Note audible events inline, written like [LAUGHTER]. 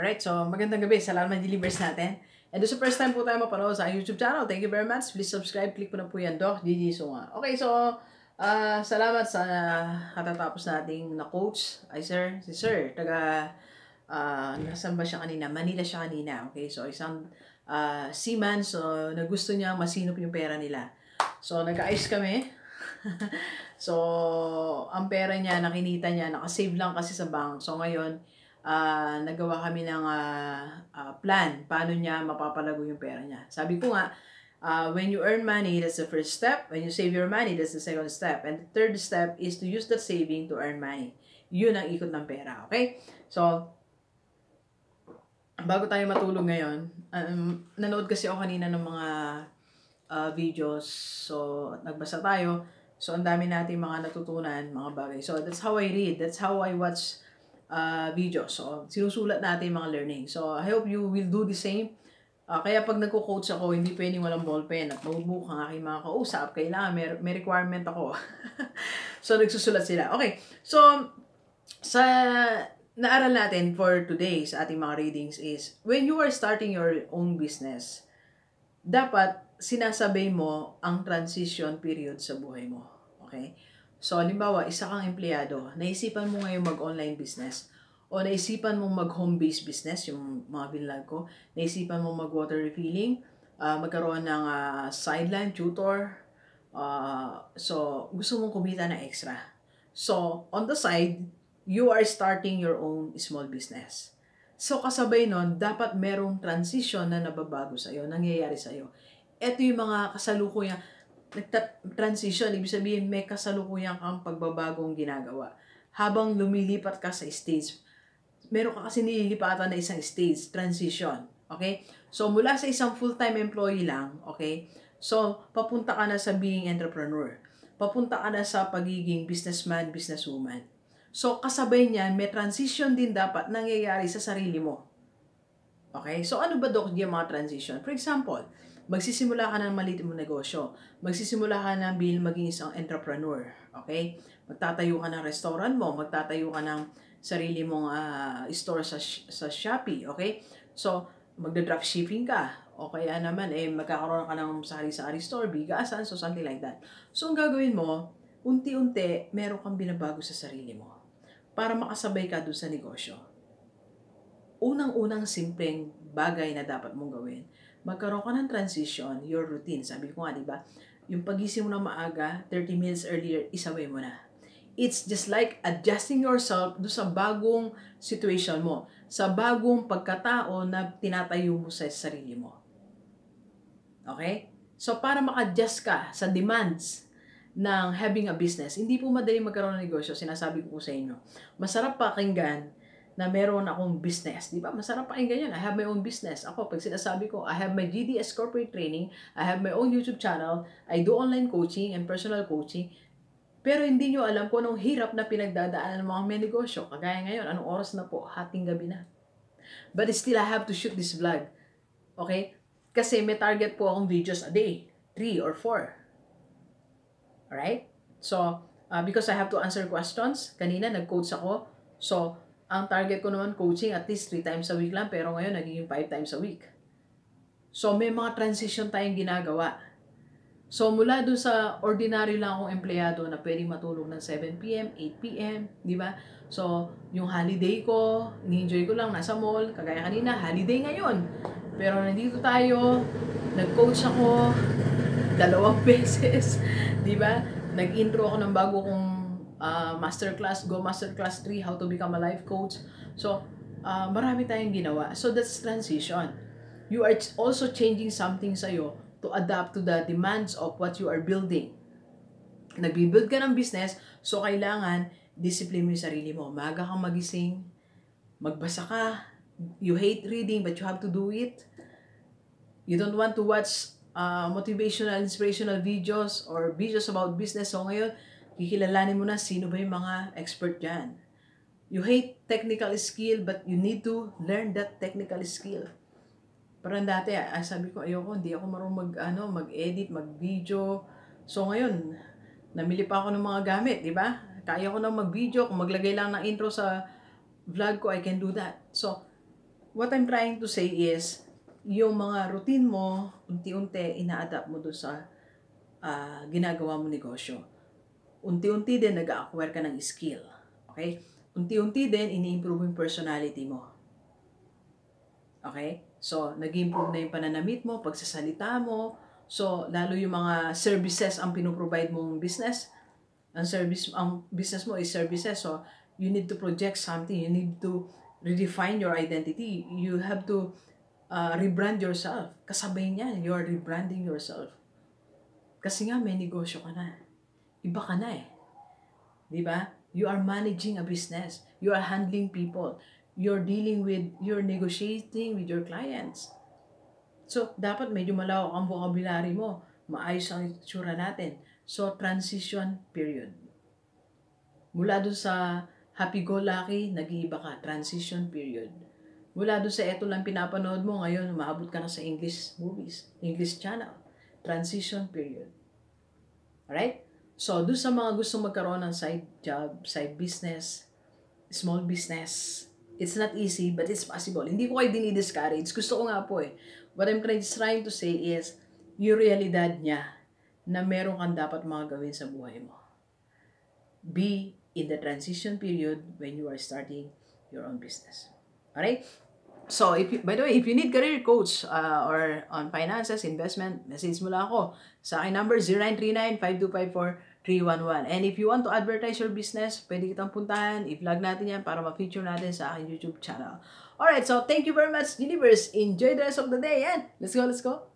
Alright, so magandang gabi sa lahat ng delivers natin. And doon sa first time po tayo mapanood sa YouTube channel, thank you very much. Please subscribe, click po na po yan, Doc Gigi Sunga. Okay, so uh, salamat sa katatapos nating na-coach. Ay sir, si sir, taga, uh, nasan ba siya kanina? Manila siya kanina. Okay, so isang uh, seaman, so na gusto niya masinop yung pera nila. So nag-ayos kami. [LAUGHS] so, ang pera niya, nakinita niya, nakasave lang kasi sa bank. So ngayon, uh, nagawa kami ng uh, uh, plan paano niya mapapalago yung pera niya. Sabi ko nga, uh, when you earn money, that's the first step. When you save your money, that's the second step. And the third step is to use that saving to earn money. Yun ang ikot ng pera, okay? So, bago tayo matulog ngayon, um, nanood kasi ako kanina ng mga uh, videos. So, nagbasa tayo. So, ang dami natin mga natutunan, mga bagay. So, that's how I read. That's how I watch uh, videos. So, sinusulat natin mga learning. So, I hope you will do the same. Uh, kaya pag nagko-coach ako, hindi pwedeng walang ballpen at mabubook ang aking mga kausap. Kailangan, may, may requirement ako. [LAUGHS] so, nagsusulat sila. Okay. So, sa naaral natin for today sa ating mga readings is, when you are starting your own business, dapat sinasabay mo ang transition period sa buhay mo. Okay? So, halimbawa, isa kang empleyado, naisipan mo ngayon mag-online business, o naisipan mong mag-home-based business, yung mga binlag ko, naisipan mong mag-water refilling, uh, magkaroon ng uh, sideline, tutor, uh, so, gusto mong kumita na extra. So, on the side, you are starting your own small business. So, kasabay nun, dapat merong transition na nababago sa'yo, nangyayari sa'yo. Ito yung mga kasalukuyan, nagta-transition, ibig sabihin may kasalukuyan kang pagbabagong ginagawa. Habang lumilipat ka sa stage, meron ka kasi nililipatan na isang stage, transition. Okay? So, mula sa isang full-time employee lang, okay? So, papunta ka na sa being entrepreneur. Papunta ka na sa pagiging businessman, businesswoman. So, kasabay niyan, may transition din dapat nangyayari sa sarili mo. Okay? So, ano ba, Doc, yung mga transition? For example, magsisimula ka ng maliit mong negosyo. Magsisimula ka ng bil maging isang entrepreneur. Okay? Magtatayo ka ng restaurant mo, magtatayo ka ng sarili mong uh, store sa, sa Shopee. Okay? So, magda-drop shipping ka. O kaya naman, eh, magkakaroon ka ng sari-sari store, bigasan, so something like that. So, ang gagawin mo, unti-unti, meron kang binabago sa sarili mo para makasabay ka doon sa negosyo. Unang-unang simpleng bagay na dapat mong gawin magkaroon ka ng transition, your routine. Sabi ko nga, di ba? Yung pagising mo na maaga, 30 minutes earlier, isaway mo na. It's just like adjusting yourself do sa bagong situation mo, sa bagong pagkatao na tinatayo mo sa sarili mo. Okay? So, para maka-adjust ka sa demands ng having a business, hindi po madali magkaroon ng negosyo, sinasabi ko sa inyo. Masarap pakinggan na meron akong business. Di ba? Masarap pakinggan yan. I have my own business. Ako, pag sinasabi ko, I have my GDS corporate training, I have my own YouTube channel, I do online coaching and personal coaching, pero hindi nyo alam kung anong hirap na pinagdadaanan ng mga may negosyo. Kagaya ngayon, anong oras na po? Hating gabi na. But still, I have to shoot this vlog. Okay? Kasi may target po akong videos a day. 3 or 4. Alright? So, uh, because I have to answer questions, kanina nag-coach ako. So, ang target ko naman coaching at least 3 times a week lang pero ngayon nagiging 5 times a week. So may mga transition tayong ginagawa. So mula doon sa ordinary lang akong empleyado na pwedeng matulog ng 7pm, 8pm, di ba? So yung holiday ko, ni-enjoy ko lang nasa mall, kagaya kanina, holiday ngayon. Pero nandito tayo, nag-coach ako dalawang [LAUGHS] beses, di ba? Nag-intro ako ng bago kong uh, masterclass, Go Masterclass 3, How to Become a Life Coach. So, uh, marami tayong ginawa. So, that's transition. You are also changing something sa'yo to adapt to the demands of what you are building. Nagbibuild ka ng business, so kailangan discipline mo yung sarili mo. Maga kang magising, magbasa ka, you hate reading but you have to do it. You don't want to watch uh, motivational, inspirational videos or videos about business. So ngayon, kikilalanin mo na sino ba yung mga expert dyan. You hate technical skill, but you need to learn that technical skill. Parang dati, ah, sabi ko, ayoko, hindi ako marunong mag, ano, mag-edit, mag-video. So ngayon, namili pa ako ng mga gamit, di ba? Kaya ko na mag-video, kung maglagay lang ng intro sa vlog ko, I can do that. So, what I'm trying to say is, yung mga routine mo, unti-unti, ina-adapt mo doon sa uh, ginagawa mo negosyo. Unti-unti din nag-acquire ka ng skill. Okay? Unti-unti din, ini-improve yung personality mo. Okay? So, nag-improve na yung pananamit mo, pagsasalita mo. So, lalo yung mga services ang pinoprovide mong business. Ang service, ang business mo is services. So, you need to project something. You need to redefine your identity. You have to uh, rebrand yourself. Kasabay niyan, you are rebranding yourself. Kasi nga, may negosyo ka na. Iba ka na eh. Di ba? You are managing a business. You are handling people. You're dealing with, you're negotiating with your clients. So, dapat medyo malawak ang vocabulary mo. Maayos ang itsura natin. So, transition period. Mula dun sa happy-go-lucky, nag-iiba ka. Transition period Mula doon sa eto lang pinapanood mo, ngayon maabot ka na sa English movies, English channel. Transition period. Alright? So, doon sa mga gusto magkaroon ng side job, side business, small business, it's not easy, but it's possible. Hindi ko kayo dinidiscourage. Gusto ko nga po eh. What I'm trying to say is, yung realidad niya na meron kang dapat mga gawin sa buhay mo. Be in the transition period when you are starting your own business. Alright? So, if you, by the way, if you need career coach uh, or on finances, investment, message mo lang ako sa aking number 0939-5254-311. And if you want to advertise your business, pwede kitang puntahan, i-vlog natin yan para ma-feature natin sa aking YouTube channel. Alright, so thank you very much, Universe. Enjoy the rest of the day and let's go, let's go.